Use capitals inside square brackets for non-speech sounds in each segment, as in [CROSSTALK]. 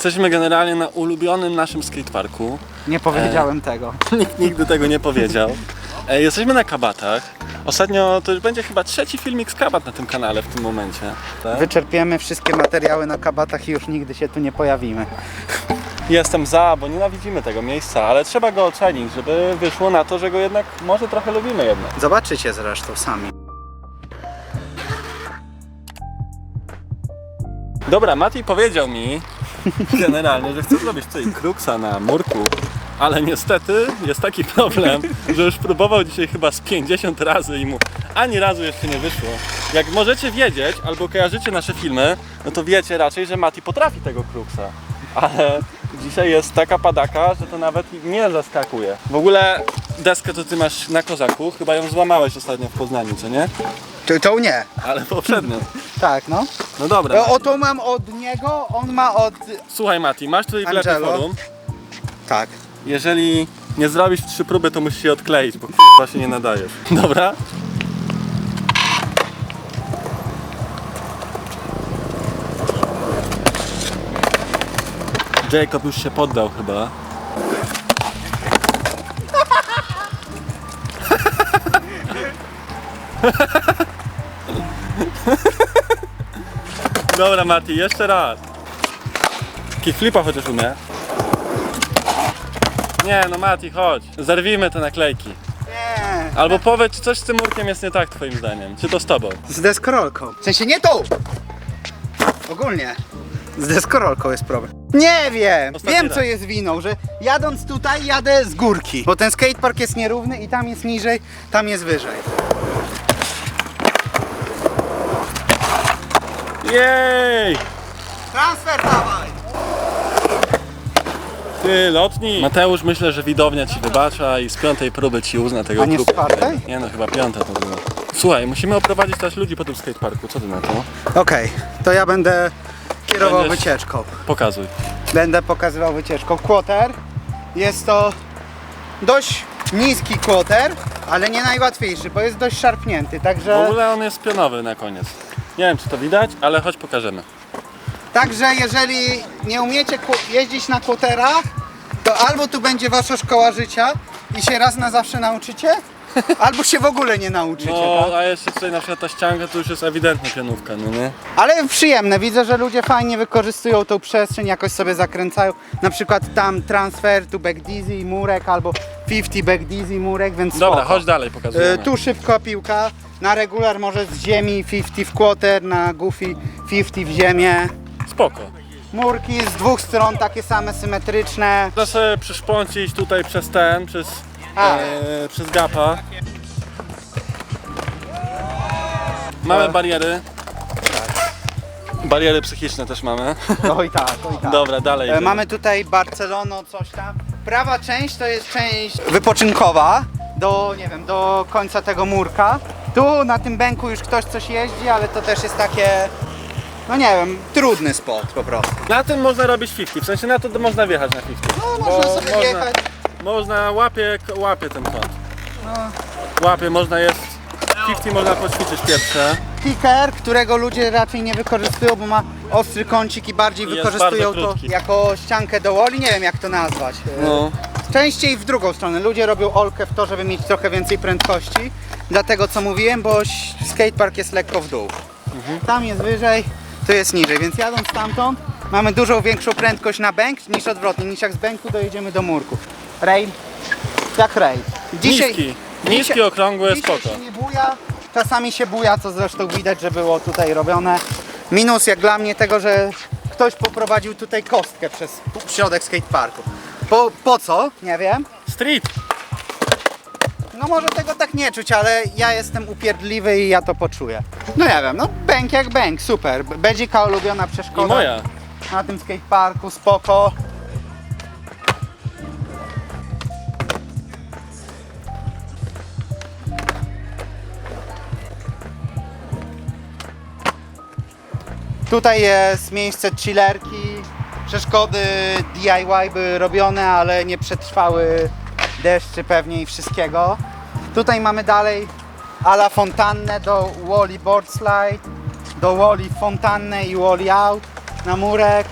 Jesteśmy generalnie na ulubionym naszym skateparku. Nie powiedziałem tego. [LAUGHS] Nikt nigdy tego nie powiedział. E, Jesteśmy na kabatach. Ostatnio to już będzie chyba trzeci filmik z kabat na tym kanale w tym momencie. Tak? Wyczerpiemy wszystkie materiały na kabatach i już nigdy się tu nie pojawimy. Jestem za, bo nienawidzimy tego miejsca, ale trzeba go ocenić, żeby wyszło na to, że go jednak może trochę lubimy jednak. Zobaczycie zresztą sami. Dobra, Mati powiedział mi [LAUGHS] generalnie, że chce zrobić tutaj kruksa na murku, ale niestety jest taki problem, że już próbował dzisiaj chyba z 50 razy i mu ani razu jeszcze nie wyszło. Jak możecie wiedzieć, albo kojarzycie nasze filmy, no to wiecie raczej, że Mati potrafi tego kruksa. Ale dzisiaj jest taka padaka, że to nawet nie zaskakuje. W ogóle deskę to ty masz na kozaku, chyba ją złamałeś ostatnio w Poznaniu, co nie? To, to nie. Ale poprzednio. Tak, no. No dobra. O, to mam od niego, on ma od... Słuchaj Mati, masz tutaj wlepy Angelo. forum. Tak. Jeżeli nie zrobisz trzy próby, to musisz się odkleić, bo k***a się nie nadajesz. [LAUGHS] Dobra? Jacob już się poddał chyba. [LAUGHS] Dobra Mati, jeszcze raz. Kickflipa chociaż umie. Nie no Mati, chodź. Zerwijmy te naklejki. Nie. Albo powiedz, czy coś z tym murkiem jest nie tak twoim zdaniem. Czy to z tobą? Z deskorolką. W sensie nie tu! Ogólnie. Z deskorolką jest problem. Nie wiem! Ostatni wiem raz. co jest winą, że jadąc tutaj jadę z górki. Bo ten skatepark jest nierówny i tam jest niżej, tam jest wyżej. Jej! Transfer dawaj! Ty, lotni! Mateusz, myślę, że widownia ci wybacza i z piątej próby ci uzna tego A nie z klubu. czwartej? Nie no, chyba piąta to było. Słuchaj, musimy oprowadzić też ludzi po tym skateparku. Co ty na to? Okej, to ja będę kierował Będziesz- wycieczką. Pokazuj. Będę pokazywał wycieczką. Quarter jest to dość niski quarter, ale nie najłatwiejszy, bo jest dość szarpnięty, W także... ogóle on jest pionowy na koniec. Nie wiem, czy to widać, ale choć pokażemy. Także jeżeli nie umiecie jeździć na kuterach, to albo tu będzie wasza szkoła życia i się raz na zawsze nauczycie, [LAUGHS] albo się w ogóle nie nauczycie. No, Tak? a jeszcze tutaj na przykład ta ścianka to już jest ewidentna pionówka, no nie? Ale przyjemne, widzę, że ludzie fajnie wykorzystują tą przestrzeń, jakoś sobie zakręcają. Na przykład tam transfer tu back dizzy murek albo 50 back dizzy murek, więc Dobra, spoko. chodź dalej, pokazujemy. E, Tu szybko piłka, na regular może z ziemi 50 w quarter, na goofy 50 w ziemię. Spoko. Murki z dwóch stron takie same symetryczne. Można sobie przyszpącić tutaj przez ten, przez, A. e, przez gapa. Mamy Tak. bariery. Bariery psychiczne też mamy. [LAUGHS] Oj tak, oj tak. Dobra, dalej. E. Mamy tutaj Barcelono, coś tam. Prawa część to jest część wypoczynkowa do, nie wiem, do końca tego murka. Tu na tym bęku już ktoś coś jeździ, ale to też jest takie, no nie wiem, trudny spot po prostu. Na tym można robić 50, w sensie na to można wjechać na 50. No Bo można sobie można- jechać. Można, łapie, łapie ten kąt. No. Łapie, można jest, 50 można poćwiczyć pierwsze. Kicker, którego ludzie raczej nie wykorzystują, bo ma ostry kącik i bardziej Jest wykorzystują bardzo to krótki. jako ściankę do woli, nie wiem jak to nazwać. No. Częściej w drugą stronę. Ludzie robią olkę w to, żeby mieć trochę więcej prędkości. Dlatego co mówiłem, bo skatepark jest lekko w dół. Tam jest wyżej, tu jest niżej, więc jadąc stamtąd mamy dużo większą prędkość na bęk niż odwrotnie, niż jak z bęku dojedziemy do murku. Rail, jak rail. Niski. Niski, okrągły, dzisiaj spoko. się nie buja, czasami się buja, co zresztą widać, że było tutaj robione. Minus jak dla mnie tego, że ktoś poprowadził tutaj kostkę przez środek skateparku. Po, po co? Nie wiem. Street. No może tego tak nie czuć, ale ja jestem upierdliwy i ja to poczuję. No nie wiem, no bęk jak bęk, super. Bedzika ulubiona przeszkoda. I moja. Na tym skateparku, spoko. Tutaj jest miejsce chillerki. Przeszkody DIY były robione, ale nie przetrwały deszczy pewnie i wszystkiego. Tutaj mamy dalej ala fontannę do Wally Board Slide, do Wally fontannę i Wally out na murek.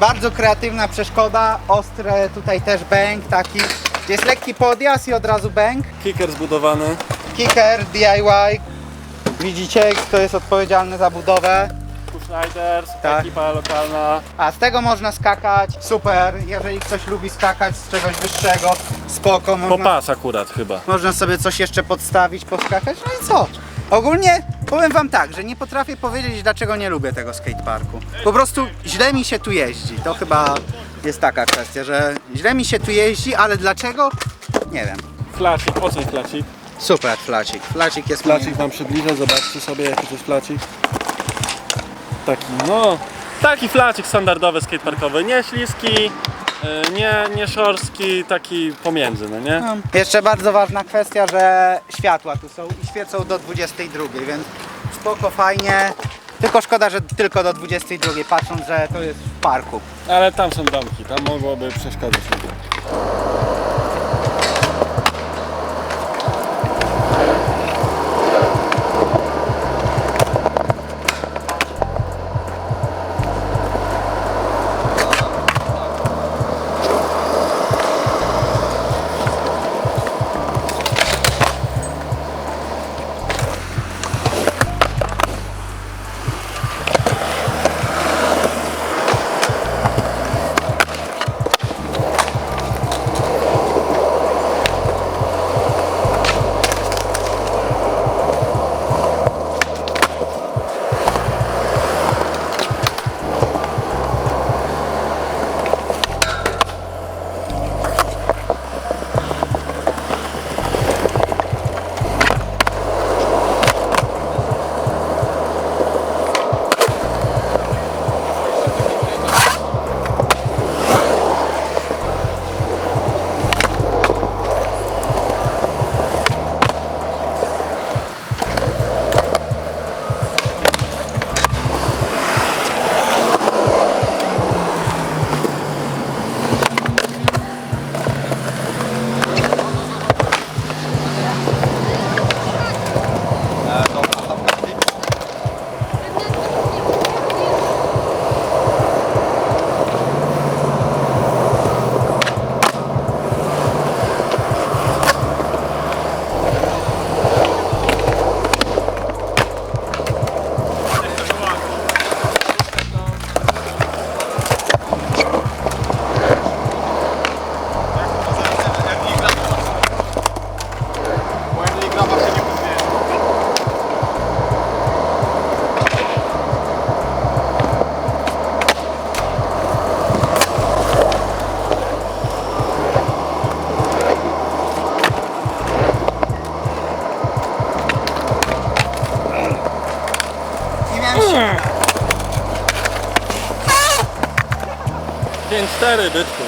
Bardzo kreatywna przeszkoda, ostre tutaj też bęk taki. Jest lekki podjazd i od razu bęk. Kicker zbudowany. Kicker, DIY. Widzicie, kto jest odpowiedzialny za budowę. Push Riders, Tak. ekipa lokalna. A z tego można skakać, super. Jeżeli ktoś lubi skakać z czegoś wyższego, spoko. Po Można, pas akurat chyba. można sobie coś jeszcze podstawić, poskakać. No i co? Ogólnie powiem wam tak, że nie potrafię powiedzieć, dlaczego nie lubię tego skateparku. Po prostu źle mi się tu jeździ. To chyba jest taka kwestia, że źle mi się tu jeździ, ale dlaczego? Nie wiem. Flacik, oceń flacik. Super, flacik. Flacik jest Flacik moim- wam przybliżę, zobaczcie sobie jaki to jest flacik. Taki, no, taki flacik standardowy skateparkowy, nie śliski, y, nie, nie szorstki, taki pomiędzy, no nie? No. Jeszcze bardzo ważna kwestia, że światła tu są i świecą do 22, więc spoko, fajnie. Tylko szkoda, że tylko do 22, patrząc, że to jest w parku. Ale tam są domki, tam mogłoby przeszkadzać style est bête quoi.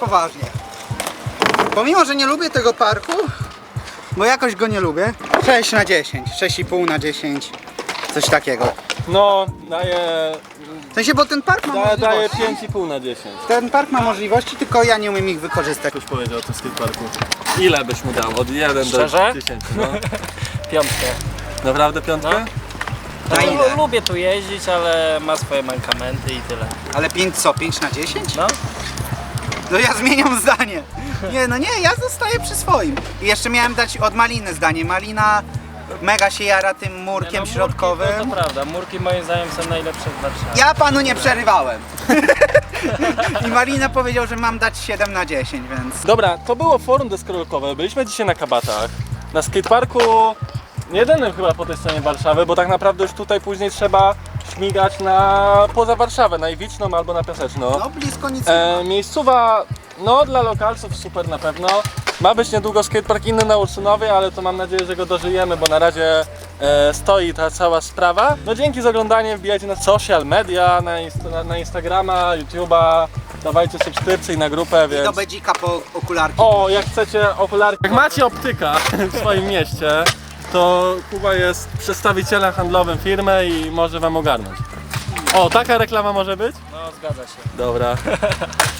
Poważnie. Pomimo, że nie lubię tego parku, bo jakoś go nie lubię, 6 na 10, 6,5 na 10, coś takiego. No, daje, W sensie, bo ten park ma da, daje możliwości. 5,5 na 10. Ten park ma możliwości, tylko ja nie umiem ich wykorzystać. Ktoś powiedział o tym skateparku. Ile byś mu dał? Od 1 Szczerze? do 10, no. [LAUGHS] Piątkę. Naprawdę piątkę? No. Na Znaczy, ile? lu- lubię tu jeździć, ale ma swoje mankamenty i tyle. Ale 5 co, 5 na 10? No, No ja zmieniam zdanie. Nie, no nie, ja zostaję przy swoim. I jeszcze miałem dać od Maliny zdanie. Malina mega się jara tym murkiem Nie, no, środkowym. Murki, to, to prawda, murki moim zdaniem są najlepsze w Warszawie. Ja panu nie przerywałem. [LAUGHS] I Malina powiedział, że mam dać 7 na 10, więc... Dobra, to było forum deskorolkowe. Byliśmy dzisiaj na Kabatach. Na skateparku jedynym chyba po tej stronie Warszawy, bo tak naprawdę już tutaj później trzeba śmigać na poza Warszawę, na Iwiczną albo na Piaseczno. No blisko nic. E, miejscowa, no dla lokalców super na pewno. Ma być niedługo skatepark inny na Ursynowie, ale to mam nadzieję, że go dożyjemy, bo na razie e, stoi ta cała sprawa. No dzięki za oglądanie, wbijajcie na social media, na, inst- na, na Instagrama, YouTube'a, dawajcie subskrypcje i na grupę, Do więc... bedzika po okularki. O, jak chcecie okularki. Jak macie optyka [LAUGHS] w swoim mieście, to Kuba jest przedstawicielem handlowym firmy i może wam ogarnąć. O, taka reklama może być? No, zgadza się. Dobra. [LAUGHS]